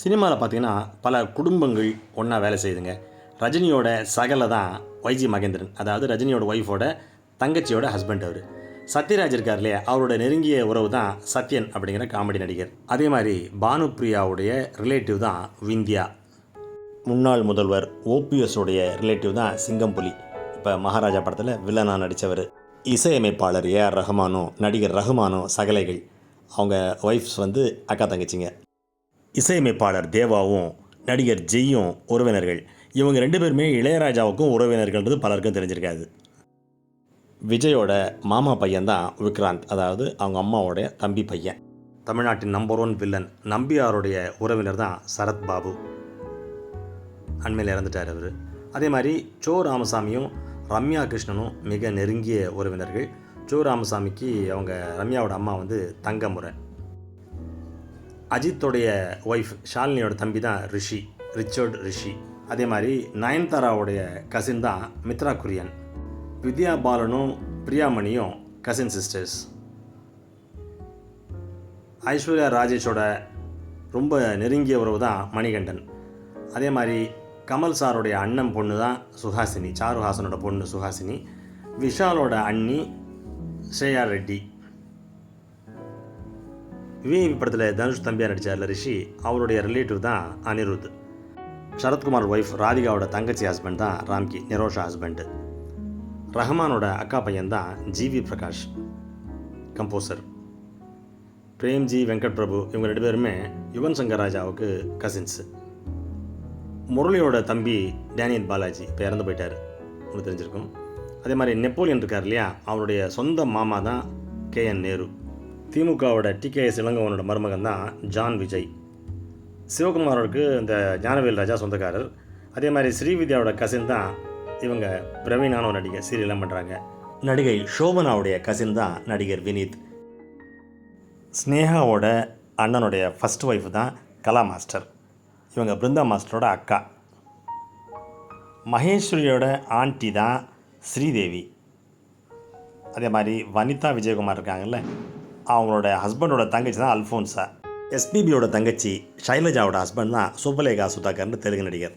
சினிமாவில் பார்த்தீங்கன்னா பல குடும்பங்கள் ஒன்றா வேலை செய்யுதுங்க. ரஜினியோட சகல தான் வைஜி மகேந்திரன். அதாவது ரஜினியோட ஒய்ஃபோட தங்கச்சியோட ஹஸ்பண்ட் அவர். சத்யராஜ் இருக்கார் இல்லையா? அவரோட நெருங்கிய உறவு தான் சத்யன் அப்படிங்கிற காமெடி நடிகர். அதே மாதிரி பானுப்ரியாவுடைய ரிலேட்டிவ் தான் விந்தியா. முன்னாள் முதல்வர் ஓபிஎஸ்ஸுடைய ரிலேட்டிவ் தான் சிங்கம்புலி. இப்போ மகாராஜா படத்தில் வில்லனா நடித்தவர் இசையமைப்பாளர் ஏஆர் ரஹ்மானும் நடிகர் ரஹ்மானும் சகலைகள். அவங்க ஒய்ஃப்ஸ் வந்து அக்கா தங்கச்சிங்க. இசையமைப்பாளர் தேவாவும் நடிகர் ஜெய்யும் உறவினர்கள். இவங்க ரெண்டு பேருமே இளையராஜாவுக்கும் உறவினர்கள்ன்றது பலருக்கும் தெரிஞ்சிருக்காது. விஜயோட மாமா பையன் தான் விக்ராந்த். அதாவது அவங்க அம்மாவோடைய தம்பி பையன். தமிழ்நாட்டின் நம்பர் ஒன் வில்லன் நம்பியாருடைய உறவினர் தான் சரத் பாபு. அண்மையில் இறந்துட்டார் அவர். அதே மாதிரி சோ ராமசாமியும் ரம்யா கிருஷ்ணனும் மிக நெருங்கிய உறவினர்கள். சோ ராமசாமிக்கு அவங்க ரம்யாவோட அம்மா வந்து தங்கமுறை. அஜித்தோடைய ஒய்ஃப் ஷாலினியோட தம்பி தான் ரிஷி ரிச்சர்ட் ரிஷி. அதே மாதிரி நயன்தாராவுடைய கசின் தான் மித்ரா குரியன். வித்யா பாலனும் பிரியாமணியும் கசின் சிஸ்டர்ஸ் ஐஸ்வர்யா ராஜேஷோட ரொம்ப நெருங்கிய உறவு தான் மணிகண்டன். அதே மாதிரி கமல் சாருடைய அண்ணன் பொண்ணு தான் சுஹாசினி சாருஹாசனோட பொண்ணு சுஹாசினி. விஷாலோட அண்ணி ஸ்ரேயா ரெட்டி. விஐபி படத்தில் தனுஷ் தம்பியாக நடித்தார்ல ரிஷி அவருடைய ரிலேட்டிவ் தான் அனிருத். சரத்குமார் ஒய்ஃப் ராதிகாவோட தங்கச்சி ஹஸ்பண்ட் தான் ராம்கி நிரோஷா ஹஸ்பண்டு ரஹ்மானோட அக்கா பையன் தான் G V Prakash composer Premji Venkat Prabhu இவங்க ரெண்டு பேருமே யுவன் சங்கர் ராஜாவுக்கு கசின்ஸு முரளியோட தம்பி டேனியல் பாலாஜி இப்போ இறந்து போயிட்டார். உங்களுக்கு தெரிஞ்சிருக்கும். அதே மாதிரி நெப்போலியன் இருக்கார் இல்லையா அவருடைய சொந்த மாமா தான் கே என் நேரு. திமுகவோட டிகேஎஸ் இளங்கவனோட மருமகன் தான் ஜான் விஜய். சிவகுமாரோருக்கு இந்த ஞானவேல் ராஜா சொந்தக்காரர். அதே மாதிரி ஸ்ரீவித்யாவோட கசின் தான் இவங்க பிரவீனான ஒரு நடிகை சீரியல்லாம் பண்ணுறாங்க நடிகை ஷோபனாவுடைய கசின் தான் நடிகர் வினீத். ஸ்னேகாவோட அண்ணனுடைய ஃபஸ்ட் ஒய்ஃப் தான் கலா மாஸ்டர். இவங்க பிருந்தா மாஸ்டரோட அக்கா. மகேஸ்வரியோட ஆண்டி தான் ஸ்ரீதேவி. அதே மாதிரி வனிதா விஜயகுமார் இருக்காங்கல்ல அவங்களோட ஹஸ்பண்டோட தங்கச்சி தான் அல்ஃபோன்ஸா எஸ்பிபியோட தங்கச்சி ஷைலஜாவோட ஹஸ்பண்ட் தான் சுப்பலேகா சுதாகர்னு தெலுங்கு நடிகர்.